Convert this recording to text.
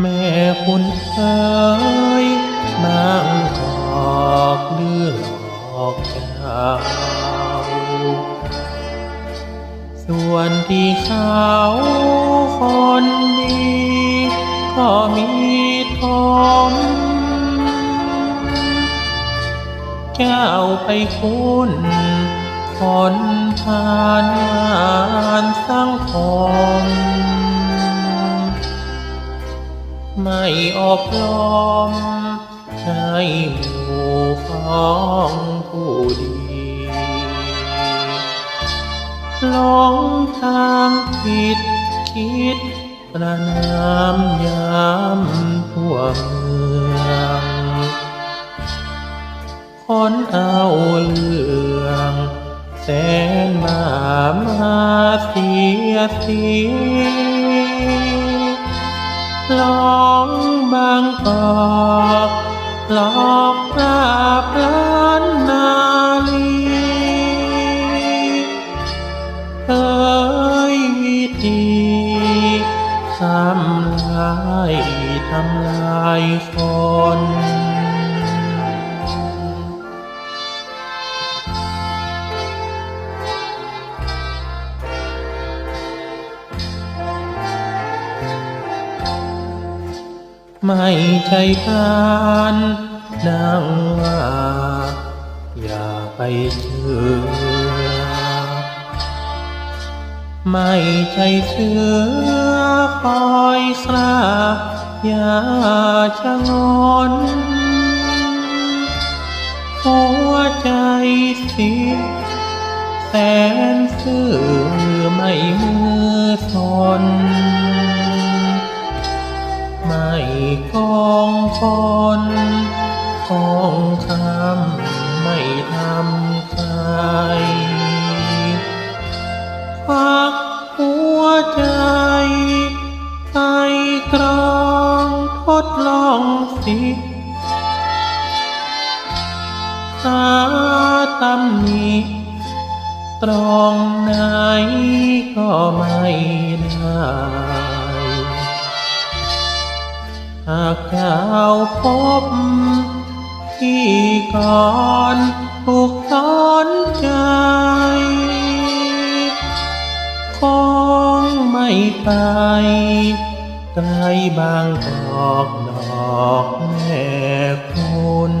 แม่คุณเอ๋ยนางหอกเลือหลอกเจ้าส่วนที่เขาคนดีก็มีทมเจ้าไปคุณคนผ่านงานสังคม ไม่อบรมให้หมู่ของผู้ดีหลงทางผิดคิดประนามยามทั่วเมืองคนเอาเรื่องแสนมามาเสียสี ลองบางกอกหลอกปราบล้านนาลีเอ้ยวิธีทำลายทำลายคน ไม่ใช่การดังว่าอย่าไปเชื่อ ไม่ใช่เสือคอยคราอย่าชะงอนหัวใจสิแสนซื่อไม่มือทน ไม่กองคนของคำไม่ทำใครฝากหัวใจไปกรองทดลองสิหาตำหนิตรองไหนก็ไม่ หากเจ้าพบที่ก่อนถูกถอนใจ คงไม่ไปไกลบางกอกดอกแม่คุณ